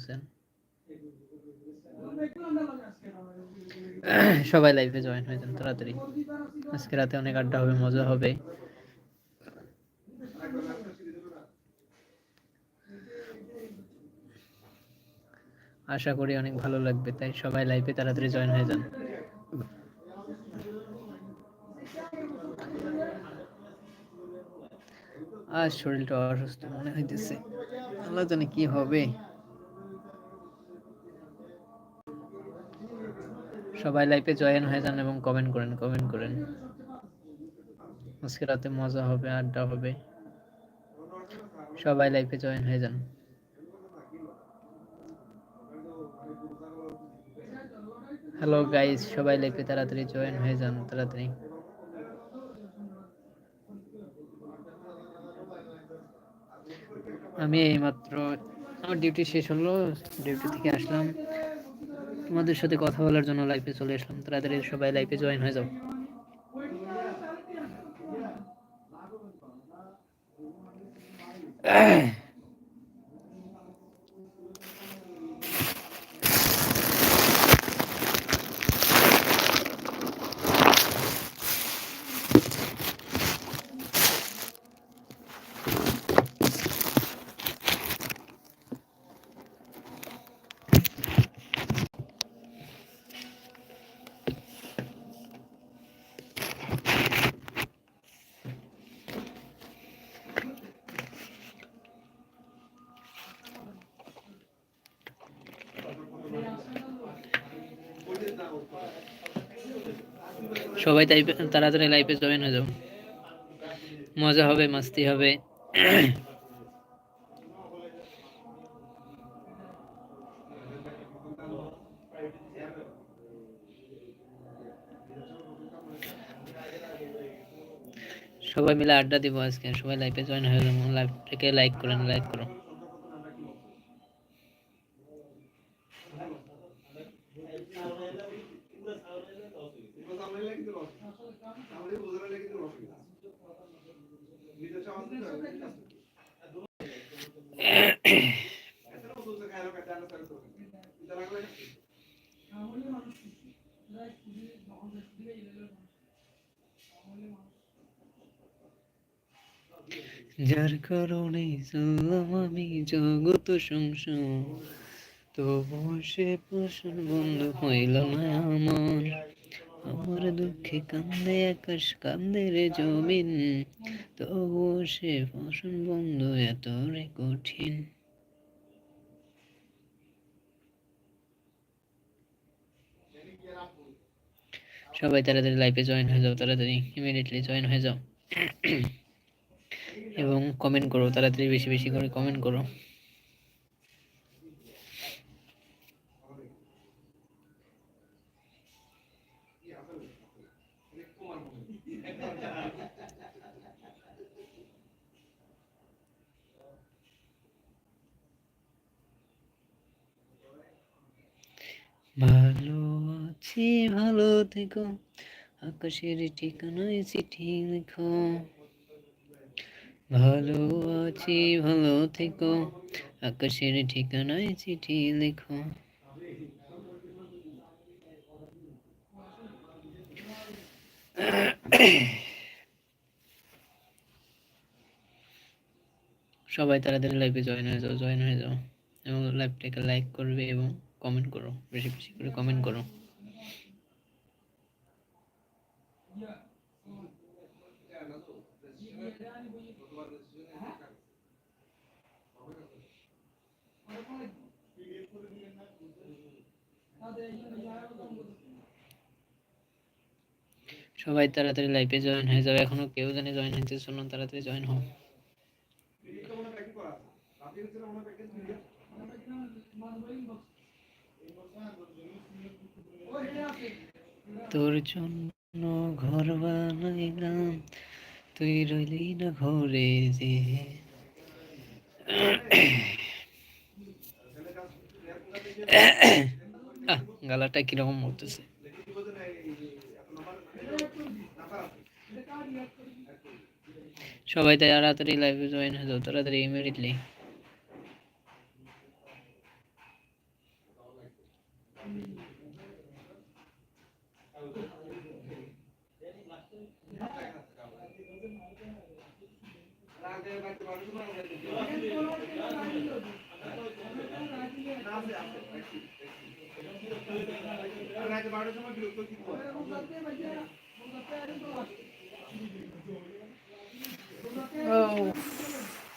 আছেন সবাই লাইভে জয়েন হয়ে যান, তাড়াতাড়ি। আজকে রাতে অনেক আড্ডা হবে, মজা হবে। আশা করি অনেক ভালো লাগবে, তাই সবাই লাইভে তাড়াতাড়ি জয়েন হয়ে যান। আজ শরীরটা অসুস্থ মনে হইতেছে। আল্লাহ জানে কি হবে। সবাই লাইভে জয়েন হয়ে যান এবং কমেন্ট করেন কমেন্ট করেন। আজকে রাতে মজা হবে, আড্ডা হবে। সবাই লাইভে জয়েন হয়ে যান। হ্যালো গাইস সবাই লাইভে তাড়াতাড়ি জয়েন হয়ে যান, তাড়াতাড়ি। আমি এইমাত্র আমার ডিউটি শেষ হলো ডিউটি থেকে আসলাম। তোমাদের সাথে কথা বলার জন্য লাইফে চলে আসলাম তাড়াতাড়ি সবাই লাইফে জয়েন হয়ে যাও সবাই তাই তাড়াতাড়ি লাইফে জয়েন হয়ে যাও। মজা হবে, মাস্তি হবে। সবাই মিলে আড্ডা দিব আজকে। সবাই লাইফে জয়েন হয়ে যাব। লাইভটাকে লাইক করেন লাইক করো। যার কারণে চললাম আমি জগত সংসার তবু সে পোষণ বন্ধ হইল না আমার। আমার দুঃখে কান্দে আকাশ, কান্দে রে জমিন। তবু সে পোষণ বন্ধ এত রে কঠিন। সবাই তাড়াতাড়ি লাইফে জয়েন হয়ে যাও, তাড়াতাড়ি ইমিডিয়েটলি জয়েন হয়ে যাও। এবং কমেন্ট করো, তাড়াতাড়ি বেশি বেশি করে কমেন্ট করো। ভালো আছি, ভালো থেকো। আকাশের ঠিকানায় চিঠি লিখো। ভালো আছি, ভালো থেকো। আকাশের ঠিকানায় চিঠি লেখো। সবাই তাড়াতাড়ি লাইভে জয়েন হয়ে যাও জয়েন হয়ে যাও। এবং লাইভটাকে লাইক করবে এবং কমেন্ট করো, বেশি বেশি করে কমেন্ট করো। সবাই তাড়াতাড়ি লাইভে জয়েন হয়ে যাবে এখনও কেউ জানে জয়েন হইতে শুনুন তাড়াতাড়ি জয়েন হও। তোর জন্য ঘর বানাইলাম। তুই রইলি না ঘরে যে। গালাটা কীরকম উঠতেছে? সবাই তাই তাড়াতাড়ি লাইভে জয়েন হয়ে যাও, তাড়াতাড়ি ইমিডিয়েটলি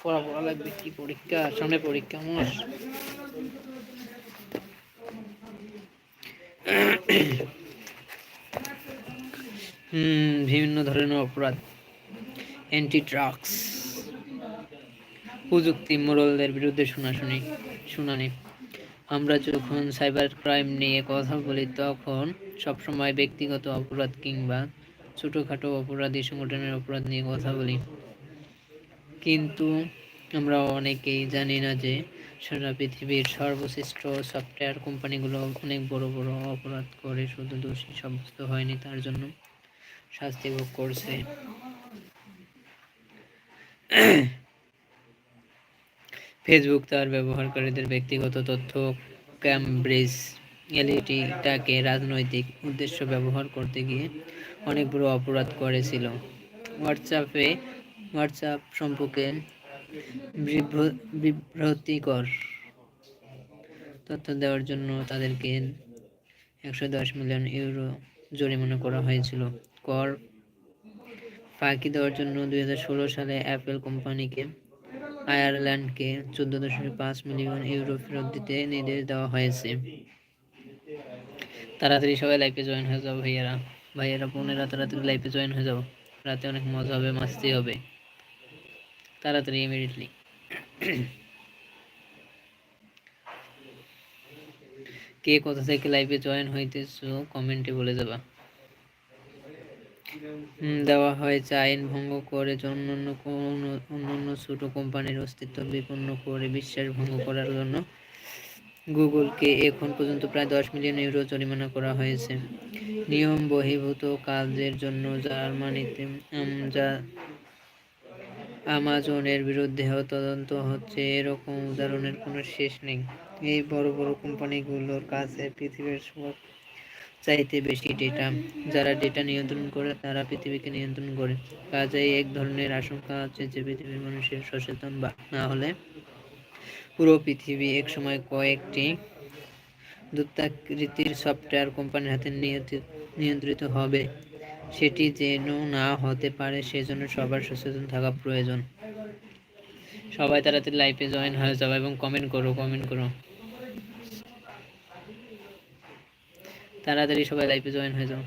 পড়া পড়া লাগবে কি পরীক্ষা? সামনে পরীক্ষা আমার হুম, বিভিন্ন ধরনের অপরাধ। অ্যান্টি ড্রাগস প্রযুক্তি মোরলদের বিরুদ্ধে শোনাশুনি, শুনানি। আমরা যখন সাইবার ক্রাইম নিয়ে কথা বলি, তখন সবসময় ব্যক্তিগত অপরাধ কিংবা ছোটোখাটো অপরাধী সংগঠনের অপরাধ নিয়ে কথা বলি। কিন্তু আমরা অনেকেই জানি না যে সারা পৃথিবীর সর্বশ্রেষ্ঠ সফটওয়্যার কোম্পানিগুলো অনেক বড় বড় অপরাধ করে, শুধু দোষী সাব্যস্ত হয়নি, তার জন্য শাস্তি ভোগ করছে। ফেসবুক তার ব্যবহারকারীদের ব্যক্তিগত তথ্য ক্যামব্রিজ এলইটিটাকে রাজনৈতিক উদ্দেশ্য ব্যবহার করতে গিয়ে অনেক বড় অপরাধ করেছিল। হোয়াটসঅ্যাপে হোয়াটসঅ্যাপ সম্পর্কে বিভ্রান্তিকর তথ্য দেওয়ার জন্য তাদেরকে একশো দশ মিলিয়ন ইউরো জরিমানা করা হয়েছিল। কর ফাঁকি দেওয়ার জন্য দু হাজার ষোলো সালে অ্যাপেল কোম্পানিকে আয়ারল্যান্ডকে চোদ্দ দশমিক পাঁচ মিলিয়ন ইউরো ফেরত দিতে নির্দেশ দেওয়া হয়েছে। তাড়াতাড়ি সবাই লাইফে জয়েন হয়ে যাও ভাইয়ারা। ভাইয়ারা, বোনেরা, তাড়াতাড়ি লাইফে জয়েন হয়ে যাও। রাতে অনেক মজা হবে, মাস্তি হবে। তাড়াতাড়ি ইমিডিয়েটলি কে কোথা থেকে লাইভে জয়েন হইতেছো কমেন্টে বলে যাবা। দেওয়া হয়েছে আইন ভঙ্গ করে অন্যান্য অন্যান্য ছোট কোম্পানির অস্তিত্ব বিপন্ন করে বিশ্বাস ভঙ্গ করার জন্য গুগলকে এখন পর্যন্ত প্রায় দশ মিলিয়ন ইউরো জরিমানা করা হয়েছে। নিয়ম বহির্ভূত কাজের জন্য জার্মানিতে যা আমাজনের বিরুদ্ধে তদন্ত হচ্ছে, এরকম উদাহরণের কোনো শেষ নেই। এই বড় বড় কোম্পানিগুলোর কাছে পৃথিবীর সব চাইতে বেশি ডেটা যারা ডেটা নিয়ন্ত্রণ করে, তারা পৃথিবীকে নিয়ন্ত্রণ করে। কাজেই এক ধরনের আশঙ্কা আছে যে পৃথিবীর মানুষের সচেতন বা না হলে পুরো পৃথিবী একসময় কয়েকটি দূতাকৃতির সফটওয়্যার কোম্পানির হাতে নিয়ন্ত্রিত হবে। সেটি যেন না হতে পারে, সেজন্য সবার সচেতন থাকা প্রয়োজন। সবাই তাড়াতাড়ি লাইফে জয়েন হয়ে যাবে এবং কমেন্ট করো কমেন্ট করো। তাড়াতাড়ি সবাই লাইফে জয়েন হয়ে যাও।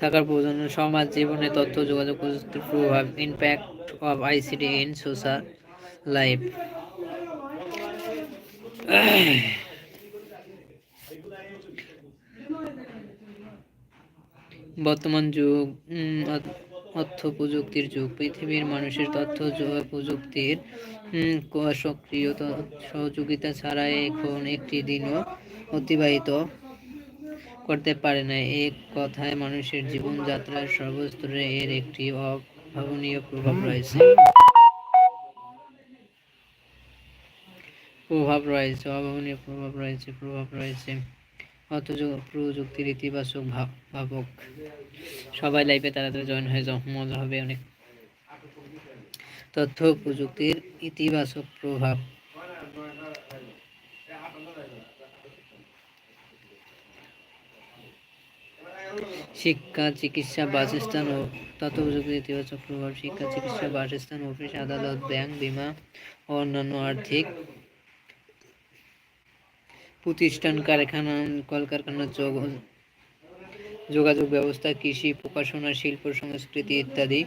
থাকার প্রয়োজন সমাজ জীবনে তথ্য, যোগাযোগ প্রযুক্তির প্রভাব impact of ICT in social life বর্তমান যুগ তথ্য প্রযুক্তির যুগ। পৃথিবীর মানুষের তথ্য প্রযুক্তির সক্রিয় সহযোগিতা ছাড়া এখন একটি দিনও অতিবাহিত করতে পারে না। এক কথায়, মানুষের জীবনযাত্রার সর্বস্তরে এর একটি অভাবনীয় প্রভাব রয়েছে। প্রভাব রয়েছে, অভাবনীয় প্রভাব রয়েছে প্রভাব রয়েছে। অথচ প্রযুক্তির ইতিবাচক ভাবক। সবাই লাইফে তাড়াতাড়ি জয়েন হয়ে যাও, মজা হবে অনেক। তথ্য প্রযুক্তির ইতিবাচক প্রভাব। শিক্ষা, চিকিৎসা, বাসস্থান ও তথ্য প্রযুক্তির ইতিবাচক প্রভাব। শিক্ষা, চিকিৎসা, বাসস্থান, অফিস, আদালত, ব্যাংক, বিমা ও অন্যান্য আর্থিক প্রতিষ্ঠান, কারখানা, কলকারখানা যোগাযোগ ব্যবস্থা, কৃষি, প্রকাশনা, শিল্প, সংস্কৃতি ইত্যাদি,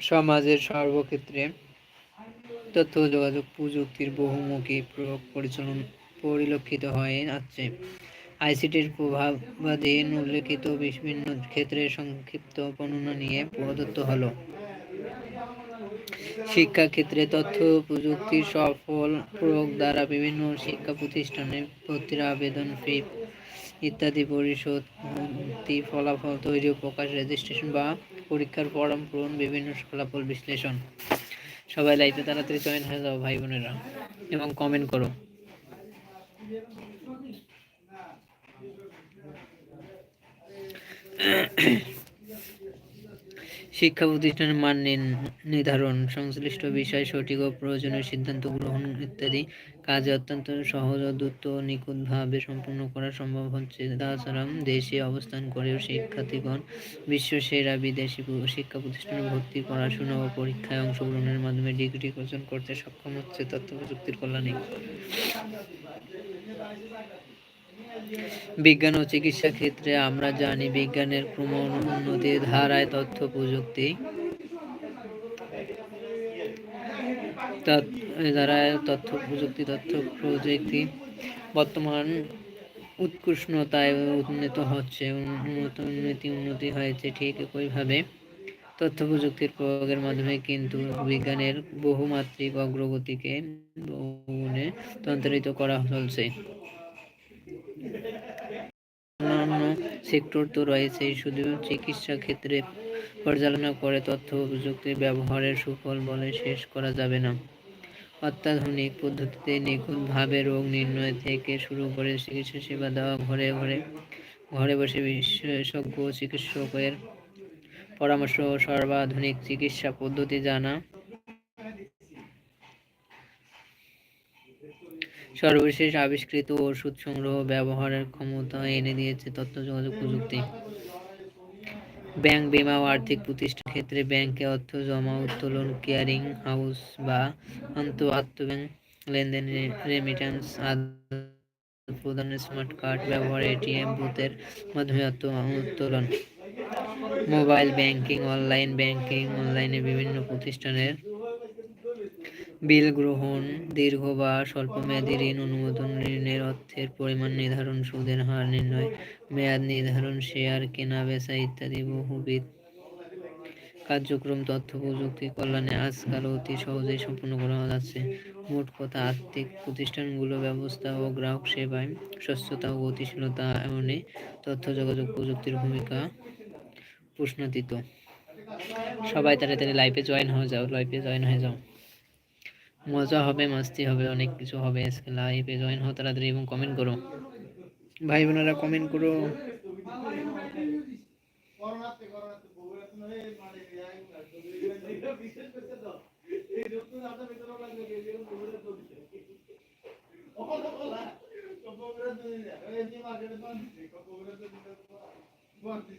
সমাজের সর্বক্ষেত্রে তথ্য, যোগাযোগ প্রযুক্তির বহুমুখী প্রয়োগ পরিচালন পরিলক্ষিত হয়ে আসছে আইসিটির প্রভাবাধীন উল্লেখিত বিভিন্ন ক্ষেত্রে সংক্ষিপ্ত বর্ণনা নিয়ে প্রদত্ত হলো। শিক্ষাক্ষেত্রে তথ্য প্রযুক্তির সফল প্রয়োগ দ্বারা বিভিন্ন শিক্ষা প্রতিষ্ঠানে ভর্তির আবেদন, ফি ইত্যাদি পরিশোধ ফলাফল তৈরি প্রকাশ রেজিস্ট্রেশন বা পরীক্ষার ফর্ম পূরণ, বিভিন্ন ফলাফল বিশ্লেষণ। সবাই লাইভে তাড়াতাড়ি জয়েন হয়ে যাও, ভাই বোনেরা, এবং কমেন্ট করো। শিক্ষা প্রতিষ্ঠানের মান নির্ধারণ, সংশ্লিষ্ট বিষয় সঠিক ও প্রয়োজনীয় সিদ্ধান্ত গ্রহণ ইত্যাদি কাজে অত্যন্ত সহজ ও দ্রুত নিখুঁতভাবে সম্পন্ন করা সম্ভব হচ্ছে। তাছাড়া দেশে অবস্থান করেও শিক্ষার্থীগণ বিশ্ব সেরা বিদেশি শিক্ষা প্রতিষ্ঠানে ভর্তি পড়াশোনা ও পরীক্ষায় অংশগ্রহণের মাধ্যমে ডিগ্রি অর্জন করতে সক্ষম হচ্ছে তথ্য প্রযুক্তির কল্যাণে। বিজ্ঞান ও চিকিৎসা ক্ষেত্রে আমরা জানি বিজ্ঞানের ক্রম উন্নতির ধারায় তথ্য প্রযুক্তি। ধারায় তথ্য প্রযুক্তি তথ্য প্রযুক্তি বর্তমান উৎকৃষ্টতায় উন্নত হচ্ছে, উন্নত উন্নতি উন্নতি হয়েছে ঠিক একইভাবে তথ্য প্রযুক্তির প্রয়োগের মাধ্যমে কিন্তু বিজ্ঞানের বহুমাত্রিক অগ্রগতিকে বহুগুণে তন্ত্রিত করা চলছে। অন্যান্য সেক্টর তো রয়েছেই শুধু চিকিৎসা ক্ষেত্রে পর্যালোচনা করে তথ্য প্রযুক্তির ব্যবহারের সুফল বলে শেষ করা যাবে না। অত্যাধুনিক পদ্ধতিতে নিখুঁতভাবে রোগ নির্ণয় থেকে শুরু করে চিকিৎসা সেবা দেওয়া, ঘরে ঘরে ঘরে বসে বিশেষজ্ঞ, চিকিৎসকের পরামর্শ, সর্বাধুনিক চিকিৎসা পদ্ধতি জানা সর্বশেষ আবিষ্কৃত ওষুধ সংগ্রহ ব্যবহারের ক্ষমতা এনে দিয়েছে তথ্য যোগাযোগ প্রযুক্তি। ব্যাংক বিমা ও আর্থিক প্রতিষ্ঠান ক্ষেত্রে ব্যাংকে অর্থ জমা, উত্তোলন, কেয়ারিং হাউস বা অন্ত আত্মব্যাংক লেনদেন রেমিটেন্স প্রদানের স্মার্ট কার্ড ব্যবহার এটিএম বুথের মাধ্যমে অর্থ উত্তোলন। মোবাইল ব্যাংকিং, অনলাইন ব্যাংকিং, অনলাইনে বিভিন্ন প্রতিষ্ঠানের বিল গ্রহণ, দীর্ঘ বা স্বল্পমেয়াদী ঋণ, অনুমোদন ঋণের অর্থের পরিমাণ নির্ধারণ, সুদের হার নির্ণয়, মেয়াদ নির্ধারণ, শেয়ার কেনা, বেচা ইত্যাদি বহুবিধ কার্যক্রম, তথ্য, প্রযুক্তি, কল্যাণে আজকাল অতি সহজেই সম্পন্ন করা যাচ্ছে। মোট কথা, আর্থিক প্রতিষ্ঠানগুলো ব্যবস্থা ও গ্রাহক সেবায় স্বচ্ছতা ও গতিশীলতা এমনি তথ্য, যোগাযোগ, প্রযুক্তির ভূমিকা প্রশ্নাতীত। সবাই তাড়াতাড়ি লাইফে জয়েন হয়ে যাও লাইফে জয়েন হয়ে যাও। মজা হবে, মাস্তি হবে, অনেক কিছু হবে। আজকে লাইভে জয়েন হও তাড়াতাড়ি এবং কমেন্ট করো। ভাই বোনেরা কমেন্ট করো।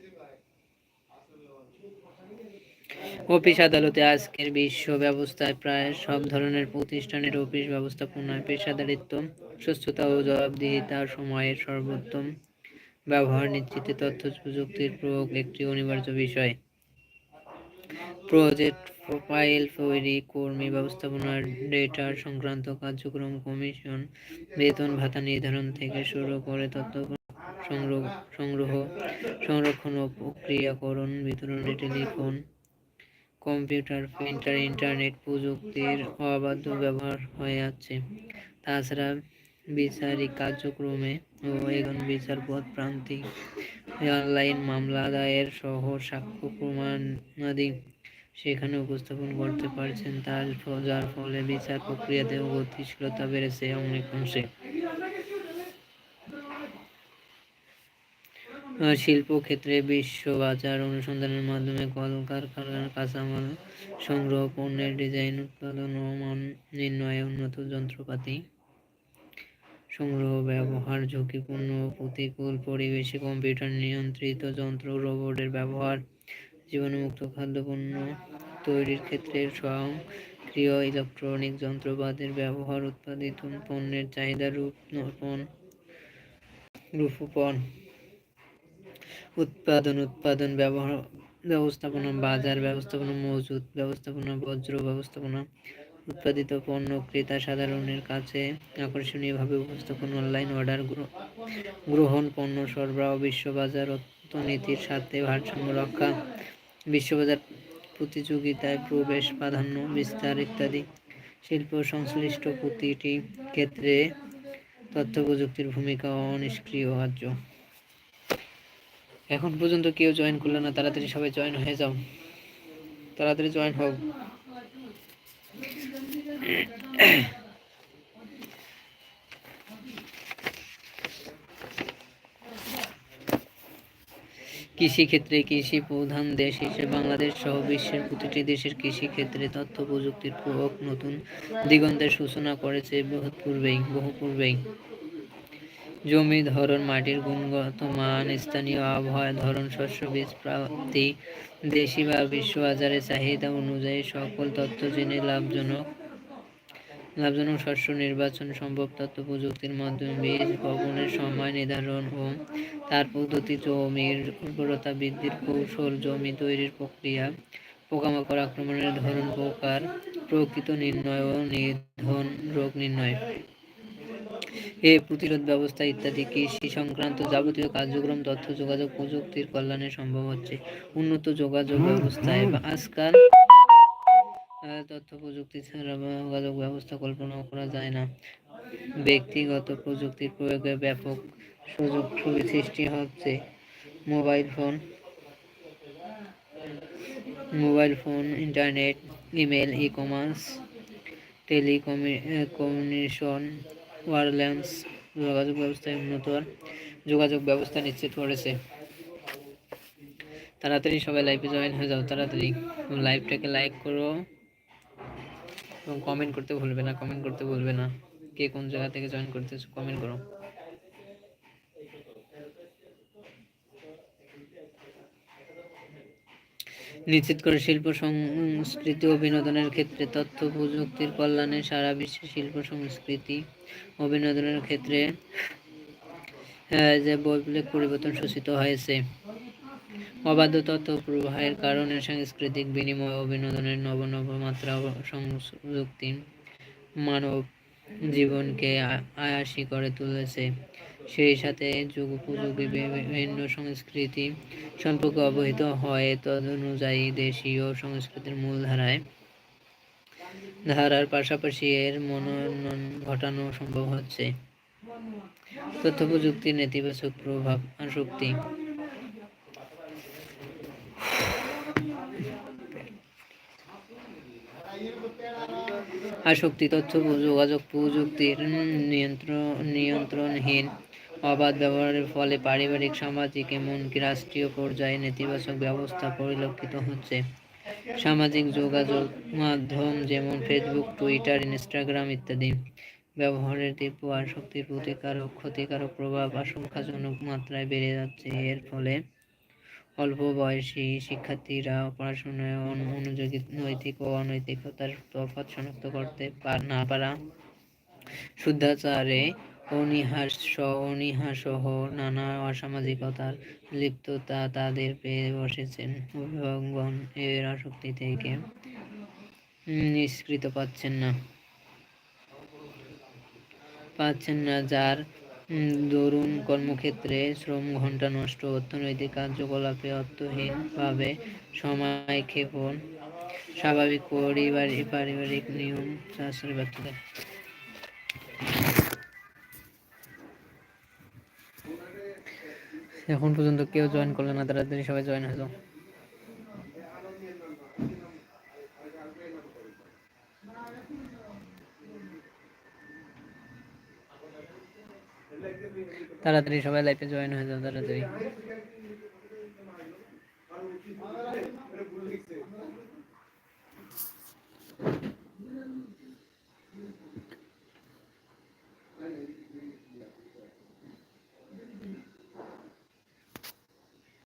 অফিস আদালতে আজকের বিশ্ব ব্যবস্থায় প্রায় সব ধরনের প্রতিষ্ঠানের অফিস ব্যবস্থাপনায় পেশাদারিত্ব, সুস্থতা ও জবাবদিহিতার সময়ের সর্বোত্তম ব্যবহার, নিশ্চিতে তথ্য প্রযুক্তির প্রয়োগ একটি অনিবার্য বিষয়। প্রজেক্ট প্রোফাইল তৈরি, কর্মী ব্যবস্থাপনার ডেটার সংক্রান্ত কার্যক্রম কমিশন বেতন ভাতা নির্ধারণ থেকে শুরু করে তথ্য সংগ্রহ সংগ্রহ, সংরক্ষণ ও প্রক্রিয়াকরণ, বিতরণে টেলিফোন কম্পিউটার, প্রিন্টার, ইন্টারনেট প্রযুক্তির অবাধ ব্যবহার হয়ে আছে। তাছাড়া বিচারিক কার্যক্রমে ও এখন বিচারপথ প্রান্তিক অনলাইন মামলা দায়ের সহ সাক্ষ্য প্রমাণাদি সেখানে উপস্থাপন করতে পারছেন। তার যার ফলে বিচার প্রক্রিয়াতেও গতিশীলতা বেড়েছে অনেক অংশে শিল্প ক্ষেত্রে বিশ্ব বাজার অনুসন্ধানের মাধ্যমে কলকারখানার কাঁচামাল সংগ্রহ, পণ্যের ডিজাইন, উৎপাদন ও মান নির্ণয়ে উন্নত যন্ত্রপাতি সংগ্রহ, ব্যবহার, ঝুঁকিপূর্ণ প্রতিকূল পরিবেশে কম্পিউটার নিয়ন্ত্রিত যন্ত্র, রোবটের ব্যবহার, জীবাণুমুক্ত খাদ্যপণ্য তৈরির ক্ষেত্রে স্বয়ংক্রিয় ইলেকট্রনিক যন্ত্রপাতির ব্যবহার, উৎপাদিত পণ্যের চাহিদা রূপন রূপন উৎপাদন উৎপাদন ব্যবহার, ব্যবস্থাপনা, বাজার ব্যবস্থাপনা মজুদ ব্যবস্থাপনা, বজ্র ব্যবস্থাপনা, উৎপাদিত পণ্য ক্রেতা সাধারণের কাছে আকর্ষণীয়ভাবে উপস্থাপন, অনলাইন অর্ডার গ্রহণ, পণ্য সরবরাহ, বিশ্ববাজার অর্থনীতির সাথে ভারসাম্য রক্ষা, বিশ্ববাজার প্রতিযোগিতায় প্রবেশ প্রাধান্য, বিস্তার ইত্যাদি। শিল্প সংশ্লিষ্ট প্রতিটি ক্ষেত্রে তথ্য প্রযুক্তির ভূমিকা অনিষ্ক্রিয় অনিষ্ক্রিয়হার্য। এখন পর্যন্ত কেউ জয়েন করল না, তাড়াতাড়ি সবাই জয়েন হয়ে যাও। তাড়াতাড়ি জয়েন হোক। কৃষিক্ষেত্রে কৃষি প্রধান দেশ হিসেবে বাংলাদেশ সহ বিশ্বের প্রতিটি দেশের কৃষিক্ষেত্রে তথ্য প্রযুক্তির প্রয়োগ নতুন দিগন্তের সূচনা করেছে বহু পূর্বেই বহু পূর্বেই। জমি, ধরন, মাটির গুণগত মান স্থানীয় আবহাওয়া, ধরন, শস্য, বীজ, প্রাপ্তি, দেশি বা বিশ্ববাজারের চাহিদা অনুযায়ী সকল তথ্য জেনে লাভজনক লাভজনক শস্য নির্বাচন সম্ভব তথ্য প্রযুক্তির মাধ্যমে, বীজ বপনের সময় নির্ধারণ ও তার পদ্ধতি, জমির উর্বরতা বৃদ্ধির কৌশল, জমি তৈরির প্রক্রিয়া, পোকামাকড় আক্রমণের ধরন প্রকার প্রকৃত নির্ণয় ও নিধন রোগ নির্ণয়। এ প্রতিরোধ ব্যবস্থা ইত্যাদি কৃষি সংক্রান্ত যাবতীয় কার্যক্রম, তথ্য, যোগাযোগ, প্রযুক্তির কল্যাণে সম্ভব হচ্ছে। উন্নত যোগাযোগ ব্যবস্থায় আজকাল তথ্য, প্রযুক্তি ছাড়া যোগাযোগ ব্যবস্থা কল্পনা করা যায় না। ব্যক্তিগত প্রযুক্তির প্রয়োগে ব্যাপক সুযোগ সৃষ্টি হচ্ছে। Mobile phone mobile phone, internet, email e commerce telecommunication wireless যোগাযোগ ব্যবস্থায় উন্নত যোগাযোগ ব্যবস্থা নিশ্চিত করেছে। তাড়াতাড়ি সবাই লাইভে জয়েন হয়ে যাও, তাড়াতাড়ি। লাইভটাকে লাইক করো এবং কমেন্ট করতে ভুলবে না কমেন্ট করতে ভুলবে না। কে কোন জায়গা থেকে জয়েন করতেছো কমেন্ট করো। নিশ্চিত করে শিল্প সংস্কৃতি ও বিনোদনের ক্ষেত্রে তথ্য প্রযুক্তির কল্যাণে সারা বিশ্বে শিল্প সংস্কৃতি ও বিনোদনের ক্ষেত্রে যে বৈপ্লবিক পরিবর্তন সূচিত হয়েছে। অবাধ তথ্য প্রবাহের কারণে সাংস্কৃতিক বিনিময় ও বিনোদনের নব নব মাত্রা সংযুক্তি মানব জীবনকে আয়াসী করে তুলেছে। সেই সাথে যুগ উপযোগী বিভিন্ন সংস্কৃতি সম্পর্কে অবহিত হয়। তদনুযায়ী দেশীয় সংস্কৃতির মূলধারায় ধারার পাশাপাশি এর মনোনয়ন ঘটানো সম্ভব হচ্ছে। তথ্য প্রযুক্তির নেতিবাচক প্রভাব, আসক্তি। আসক্তি, তথ্য, যোগাযোগ প্রযুক্তির নিয়ন্ত্রণ নিয়ন্ত্রণহীন অবাধ ব্যবহারের ফলে পারিবারিক, সামাজিক এমনকি রাষ্ট্রীয় পর্যায়ে নেতিবাচক ব্যবস্থা পরিলক্ষিত হচ্ছে। সামাজিক যোগাযোগ মাধ্যম যেমন ফেসবুক টুইটার ইনস্টাগ্রাম ইত্যাদি, ব্যবহারের তীব্র আসক্তির প্রতিকারক, ক্ষতিকারক প্রভাব আশঙ্কাজনক মাত্রায় বেড়ে যাচ্ছে। এর ফলে অল্প বয়সী শিক্ষার্থীরা পড়াশোনায় অনুযোগী নৈতিক ও অনৈতিকতার তফাৎ শনাক্ত করতে না পারা শুদ্ধাচারে অনীহাস অনীহা সহ নানা অসামাজিকতার লিপ্ততা তাদের পেয়ে বসেছেন অভিভাবকগণ। এর আসক্তি থেকে নিষ্কৃত পাচ্ছেন না। পাচ্ছেন না, যার দরুন কর্মক্ষেত্রে শ্রম ঘণ্টা নষ্ট, অর্থনৈতিক কার্যকলাপে অর্থহীনভাবে সময় ক্ষেপণ, স্বাভাবিক পরিবারিক পারিবারিক নিয়ম শাস্ত্রের ব্যর্থতা। এখন পর্যন্ত কেউ জয়েন করল না তাড়াতাড়ি সবাই জয়েন হলো। তাড়াতাড়ি সবাই লাইফে জয়েন হয়ে যাও, তাড়াতাড়ি।